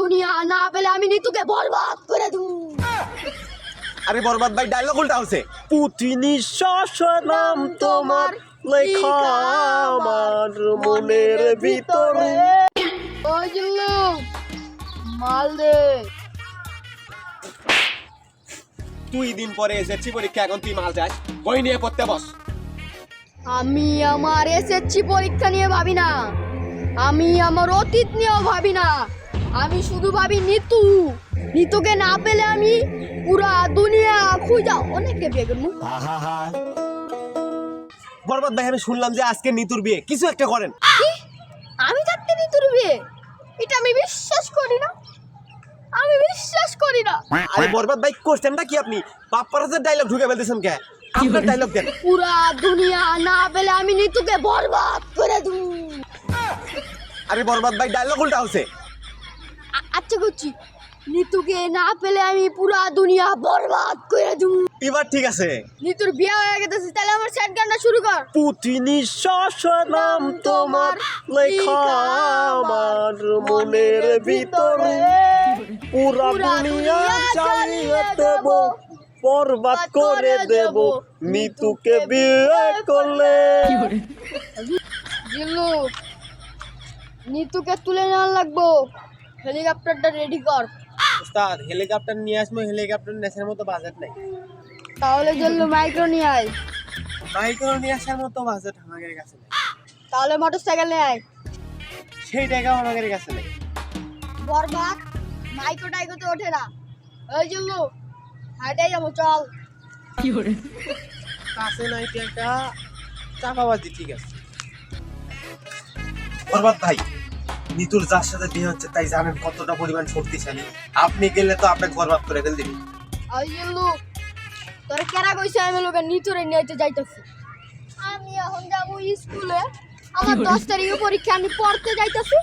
দুনিয়া না পেলে আমি নিতুকে বরবাদ করে দেবো। আরে বরবাদ ভাই ডায়লগ উল্টা হচ্ছে। পুঁথি নিঃশ্বাস নাম তোমার লেখা আমার মনের ভিতরে। ওই জিল্লু মাল দে। দুই দিন পরে এসেছি পরীক্ষা এখন তুই মাল যাস বই নিয়ে পড়তে বস। আমি আমার এসএসসি পরীক্ষা নিয়ে ভাবি না। আমি আমার অতীত নিয়েও ভাবি না। আমি শুধু ভাবি নিতু। নিতুকে না পেলে আমি পুরা দুনিয়া খুঁজা। অনেকে বিয়ে করব। বরবাদ ভাই আমি শুনলাম যে আজকে নিতুর বিয়ে। কিছু একটা করেন। কি? আমি থাকতে নিতুর বিয়ে? এটা আমি বিশ্বাস করি না। আমি বিশ্বাস করি না। আরে বরবাদ ভাই কোশ্চেনটা কি আপনি? বাপ্পারাজের ডায়লগ ঢুকে ফেলতেছেন কে? আপনার ডায়লগ দেন। পুরা দুনিয়া না পেলে আমি নিতুকে বরবাদ করে দেবো। আরে বরবাদ ভাই ডায়লগ উল্টা হচ্ছে। আচ্ছা করছি। নিতুকে না পেলে আমি পুরা দুনিয়া বরবাদ করে দেবো। এবার ঠিক আছে। নিতুর বিয়ে হয়ে গেছে তাহলে আমার স্যাড গানটা শুরু কর। পুঁথি নিঃশ্বাস নাম তোমার লেখা আমার মনের ভিতরে। পুরা দুনিয়া জ্বালিয়ে দেব বরবাদ করে দেব। নিতুকে বিয়ে করলে। জিল্লু নিতুকে তুলে নেওয়ার লাগবো। হেলিকপ্টারটা রেডি কর। উস্তাদ হেলিকপ্টার নিয়ে আসব হেলিকপ্টার নেশার মতো বাজেট নেই। তাহলে জল্লু মাইক্রো নিয়ে আয়। মাইক্রো নিয়ে আসার মতো বাজেট আমাদের কাছে নেই। তাহলে মোটর সাইকেল নিয়ে আয়। সেই টাকাও আমাদের কাছে নেই। বরবাদ মাইক্রো টাইকোতে ওঠে না। ওই জল্লু হাইটাই যাব চল। কাছে নাই টাকা চাপাবাজি ঠিক আছে। বরবাদ ভাই। নিতুর যার সাথে বিয়ে হচ্ছে তাই জানেন কতটা পরিমাণ শক্তিশালী। আপনি গেলে তো আপনাকে বরবাদ করে ফেল দিবি তোর কেরা কইছে আমি লোকে নিতুরে নিয়ে যাইতেছি? আমি এখন যাব স্কুলে আমার দশ তারিখে পরীক্ষা আমি পড়তে যাইতেছি